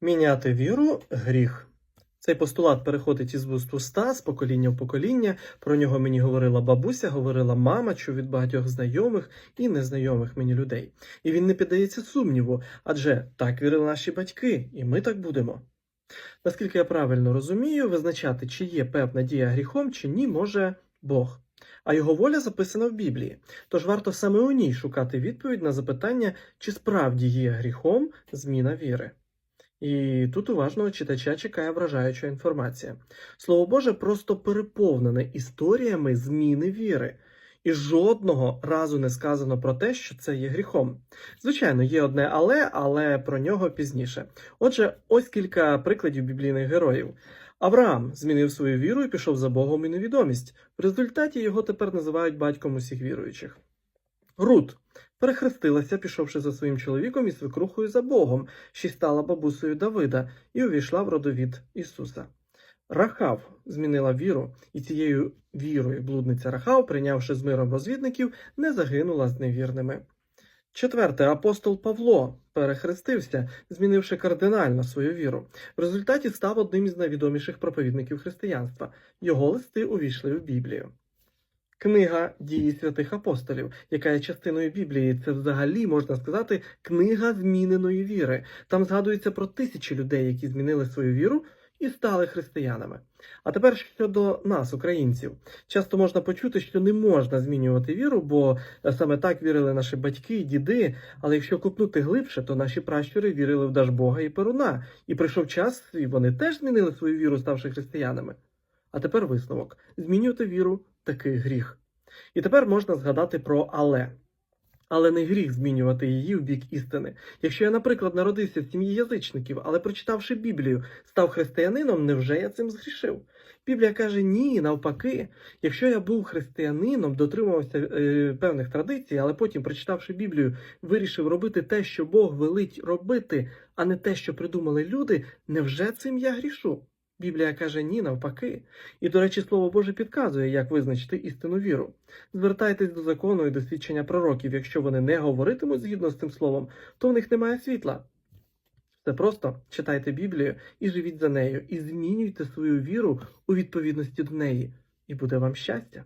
Міняти віру гріх. Цей постулат переходить із вуст уста, з покоління в покоління. Про нього мені говорила бабуся, говорила мама, чув від багатьох знайомих і незнайомих мені людей. І він не піддається сумніву, адже так вірили наші батьки, і ми так будемо. Наскільки я правильно розумію, визначати, чи є певна дія гріхом, чи ні, може Бог. А його воля записана в Біблії. Тож варто саме у ній шукати відповідь на запитання, чи справді є гріхом зміна віри. І тут уважного читача чекає вражаюча інформація. Слово Боже просто переповнене історіями зміни віри, і жодного разу не сказано про те, що це є гріхом. Звичайно, є одне але, але про нього пізніше. Отже, ось кілька прикладів біблійних героїв. Авраам змінив свою віру і пішов за Богом і невідомість. В результаті його тепер називають батьком усіх віруючих. Рут перехрестилася, пішовши за своїм чоловіком і свекрухою за Богом, й стала бабусею Давида і увійшла в родовід Ісуса. Рахав змінила віру, і цією вірою блудниця Рахав, прийнявши з миром розвідників, не загинула з невірними. Четверте, апостол Павло перехрестився, змінивши кардинально свою віру. В результаті став одним із найвідоміших проповідників християнства. Його листи увійшли в Біблію. Книга дії святих апостолів, яка є частиною Біблії, це взагалі можна сказати книга зміненої віри. Там згадується про тисячі людей, які змінили свою віру і стали християнами. А тепер щодо нас, українців, часто можна почути, що не можна змінювати віру, бо саме так вірили наші батьки і діди. Але якщо купнути глибше, то наші пращури вірили в Дажбога і Перуна, і прийшов час, і вони теж змінили свою віру, ставши християнами. А тепер висновок: змінювати віру такий гріх. І тепер можна згадати про але. Але не гріх змінювати її в бік істини. Якщо я, наприклад, народився в сім'ї язичників, але прочитавши Біблію, став християнином, невже я цим згрішив? Біблія каже, ні, навпаки. Якщо я був християнином, дотримувався е, певних традицій, але потім, прочитавши Біблію, вирішив робити те, що Бог велить робити, а не те, що придумали люди, невже цим я грішу? Біблія каже ні, навпаки. І, до речі, Слово Боже підказує, як визначити істинну віру. Звертайтесь до закону і досвідчення пророків. Якщо вони не говоритимуть згідно з цим словом, то в них немає світла. Все просто читайте Біблію і живіть за нею, і змінюйте свою віру у відповідності до неї, і буде вам щастя.